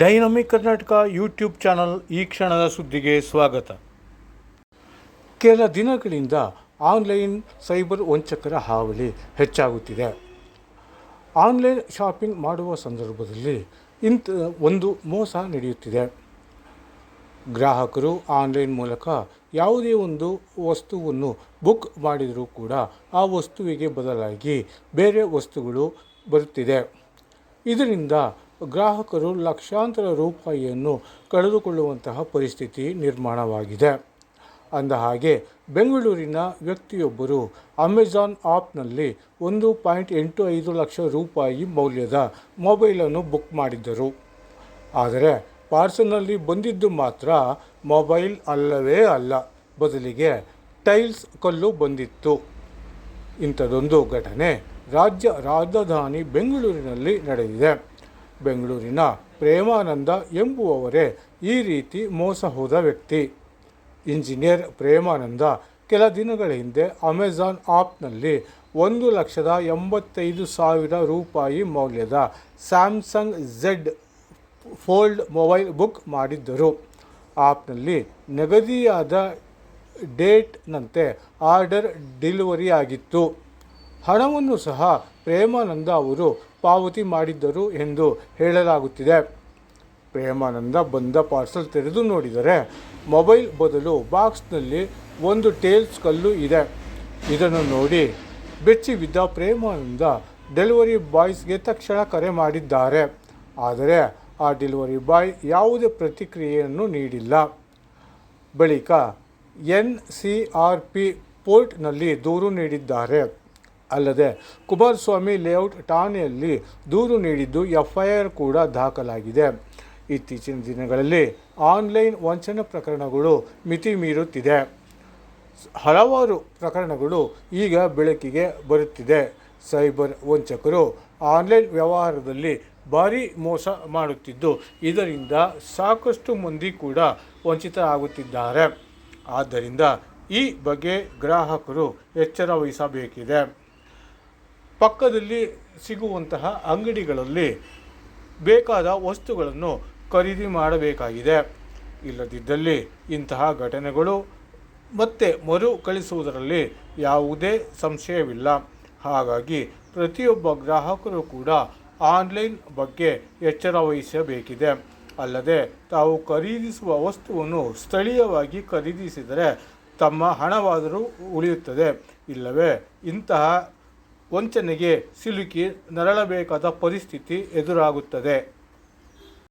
Dynamic Karnataka YouTube channel ಈ ಕ್ಷಣದ ಸುದ್ದಿಗೆ ಸ್ವಾಗತ. ಕೆಲ ದಿನಗಳಿಂದ ಆನ್ಲೈನ್ ಸೈಬರ್ ವಂಚಕರ ಹಾವಳಿ ಹೆಚ್ಚಾಗುತ್ತಿದೆ. ಆನ್ಲೈನ್ ಶಾಪಿಂಗ್ ಮಾಡುವ ಸಂದರ್ಭದಲ್ಲಿ ಇಂಥ ಒಂದು ಮೋಸ ನಡೆಯುತ್ತಿದೆ. ಗ್ರಾಹಕರು ಆನ್ಲೈನ್ ಮೂಲಕ ಯಾವುದೇ ಒಂದು ವಸ್ತುವನ್ನು ಬುಕ್ ಮಾಡಿದರೂ ಕೂಡ ಆ ವಸ್ತುವಿಗೆ ಬದಲಾಗಿ ಬೇರೆ ವಸ್ತುಗಳು ಬರುತ್ತಿದೆ. ಇದರಿಂದ ಗ್ರಾಹಕರು ಲಕ್ಷಾಂತರ ರೂಪಾಯಿಯನ್ನು ಕಳೆದುಕೊಳ್ಳುವಂತಹ ಪರಿಸ್ಥಿತಿ ನಿರ್ಮಾಣವಾಗಿದೆ. ಅಂದ ಹಾಗೆ, ಬೆಂಗಳೂರಿನ ವ್ಯಕ್ತಿಯೊಬ್ಬರು ಅಮೆಜಾನ್ ಆಪ್ನಲ್ಲಿ ಒಂದು ಪಾಯಿಂಟ್ ಎಂಟು ಐದು ಲಕ್ಷ ರೂಪಾಯಿ ಮೌಲ್ಯದ ಮೊಬೈಲನ್ನು ಬುಕ್ ಮಾಡಿದ್ದರು. ಆದರೆ, ಪಾರ್ಸಲ್ನಲ್ಲಿ ಬಂದಿದ್ದು ಮಾತ್ರ ಮೊಬೈಲ್ ಅಲ್ಲವೇ ಅಲ್ಲ, ಬದಲಿಗೆ ಟೈಲ್ಸ್ ಕಲ್ಲು ಬಂದಿತ್ತು. ಇಂಥದೊಂದು ಘಟನೆ ರಾಜ್ಯ ರಾಜಧಾನಿ ಬೆಂಗಳೂರಿನಲ್ಲಿ ನಡೆದಿದೆ. ಬೆಂಗಳೂರಿನ ಪ್ರೇಮಾನಂದ ಎಂಬುವವರೇ ಈ ರೀತಿ ಮೋಸ ಹೋದ ವ್ಯಕ್ತಿ. ಇಂಜಿನಿಯರ್ ಪ್ರೇಮಾನಂದ ಕೆಲ ದಿನಗಳ ಹಿಂದೆ ಅಮೆಜಾನ್ ಆಪ್ನಲ್ಲಿ ಒಂದು ಲಕ್ಷದ ಎಂಬತ್ತೈದು ಸಾವಿರ ರೂಪಾಯಿ ಮೌಲ್ಯದ Samsung Z Fold mobile book ಮಾಡಿದ್ದರು. ಆಪ್ನಲ್ಲಿ ನಿಗದಿಯಾದ ಡೇಟ್ನಂತೆ ಆರ್ಡರ್ ಡೆಲಿವರಿ ಆಗಿತ್ತು ಹಣವನ್ನು ಸಹ ಪ್ರೇಮಾನಂದ ಅವರು ಪಾವತಿ ಮಾಡಿದ್ದರು ಎಂದು ಹೇಳಲಾಗುತ್ತಿದೆ. ಪ್ರೇಮಾನಂದ ಬಂದ ಪಾರ್ಸಲ್ ತೆರೆದು ನೋಡಿದರೆ, ಮೊಬೈಲ್ ಬದಲು ಬಾಕ್ಸ್ನಲ್ಲಿ ಒಂದು ಟೇಲ್ಸ್ ಕಲ್ಲು ಇದೆ. ಇದನ್ನು ನೋಡಿ ಬೆಚ್ಚಿ ಬಿದ್ದ ಪ್ರೇಮಾನಂದ ಡೆಲಿವರಿ ಬಾಯ್ಸ್ಗೆ ತಕ್ಷಣ ಕರೆ ಮಾಡಿದ್ದಾರೆ. ಆದರೆ ಆ ಡೆಲಿವರಿ ಬಾಯ್ ಯಾವುದೇ ಪ್ರತಿಕ್ರಿಯೆಯನ್ನು ನೀಡಿಲ್ಲ. ಬಳಿಕ ಎನ್ ಸಿ ಆರ್ ಪಿ ಪೋರ್ಟ್ನಲ್ಲಿ ದೂರು ನೀಡಿದ್ದಾರೆ. ಅಲ್ಲದೆ ಕುಮಾರಸ್ವಾಮಿ ಲೇಔಟ್ ಠಾಣೆಯಲ್ಲಿ ದೂರು ನೀಡಿದ್ದು ಎಫ್ಐಆರ್ ಕೂಡ ದಾಖಲಾಗಿದೆ. ಇತ್ತೀಚಿನ ದಿನಗಳಲ್ಲಿ ಆನ್ಲೈನ್ ವಂಚನೆ ಪ್ರಕರಣಗಳು ಮಿತಿ ಮೀರುತ್ತಿದೆ. ಹಲವಾರು ಪ್ರಕರಣಗಳು ಈಗ ಬೆಳಕಿಗೆ ಬರುತ್ತಿದೆ. ಸೈಬರ್ ವಂಚಕರು ಆನ್ಲೈನ್ ವ್ಯವಹಾರದಲ್ಲಿ ಭಾರೀ ಮೋಸ ಮಾಡುತ್ತಿದ್ದು, ಇದರಿಂದ ಸಾಕಷ್ಟು ಮಂದಿ ಕೂಡ ವಂಚಿತರಾಗುತ್ತಿದ್ದಾರೆ. ಆದ್ದರಿಂದ ಈ ಬಗ್ಗೆ ಗ್ರಾಹಕರು ಎಚ್ಚರ ವಹಿಸಬೇಕಿದೆ. ಪಕ್ಕದಲ್ಲಿ ಸಿಗುವಂತಹ ಅಂಗಡಿಗಳಲ್ಲಿ ಬೇಕಾದ ವಸ್ತುಗಳನ್ನು ಖರೀದಿ ಮಾಡಬೇಕಾಗಿದೆ. ಇಲ್ಲದಿದ್ದಲ್ಲಿ ಇಂತಹ ಘಟನೆಗಳು ಮತ್ತೆ ಮರು ಕಳಿಸುವುದರಲ್ಲಿ ಯಾವುದೇ ಸಂಶಯವಿಲ್ಲ. ಹಾಗಾಗಿ ಪ್ರತಿಯೊಬ್ಬ ಗ್ರಾಹಕರು ಕೂಡ ಆನ್ಲೈನ್ ಬಗ್ಗೆ ಎಚ್ಚರ ವಹಿಸಬೇಕಿದೆ. ಅಲ್ಲದೆ ತಾವು ಖರೀದಿಸುವ ವಸ್ತುವನ್ನು ಸ್ಥಳೀಯವಾಗಿ ಖರೀದಿಸಿದರೆ ತಮ್ಮ ಹಣವಾದರೂ ಉಳಿಯುತ್ತದೆ. ಇಲ್ಲವೇ ಇಂತಹ ವಂಚನೆಗೆ ಸಿಲುಕಿ ನರಳಬೇಕಾದ ಪರಿಸ್ಥಿತಿ ಎದುರಾಗುತ್ತದೆ.